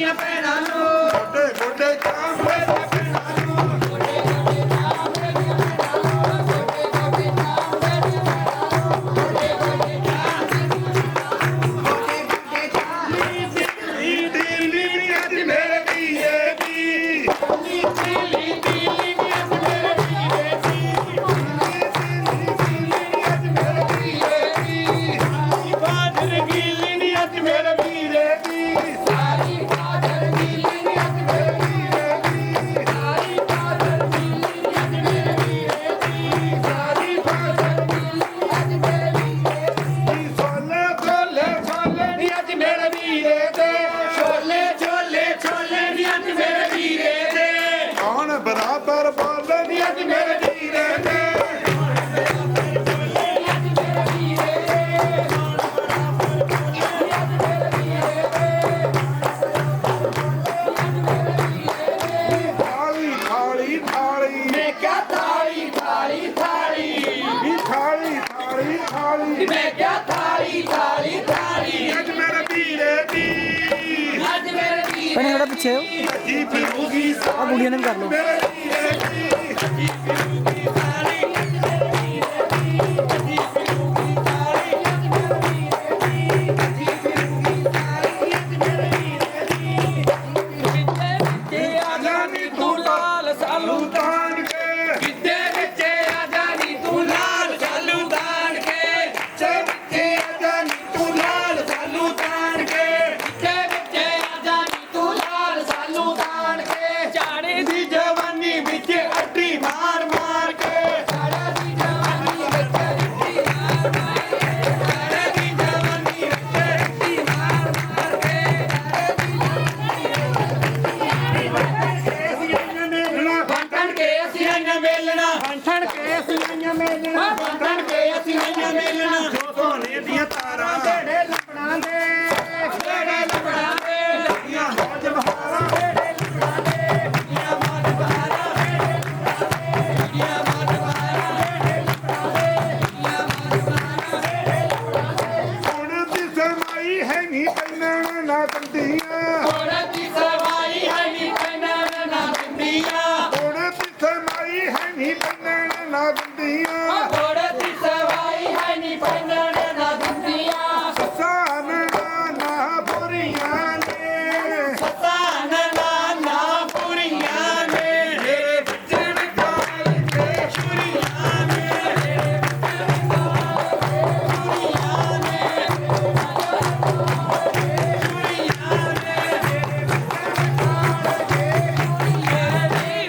ਦੀਆਂ ਭੈਣਾਂ ਨੂੰ। ਮੋਢੇ ਮੋਢੇ ਕਾਂਗਰਸ ਵੀਰੇ ਦੇ ਛੋਲੇ ਛੋਲੇ ਛੋਲੇ ਨੀ ਅੱਜ ਮੇਰੇ ਵੀਰੇ ਦੇ ਕੌਣ ਬਰਾਬਰ ਬੋਲੇ ਨੀ ਅੱਜ ਮੇਰੇ ਵੀਰੇ ਦੇ ਥਾਲੀ ਥਾਲੀ ਥਾਲੀ। ਮੈਂ ਕਿਆ ਥਾਲੀ ਥਾਲੀ ਥਾਲੀ। ਵੀ ਥਾਲੀ ਥਾਲੀ ਥਾਲੀ। ਮੈਂ ਕਿਆ ਥਾਲੀ ਥਾਲੀ ਭੈਣੇ ਥੋੜਾ ਪਿੱਛੇ ਆ ਗੁੜੀਆਂ ਨੇ ਵੀ ਕਰ ਲਓ।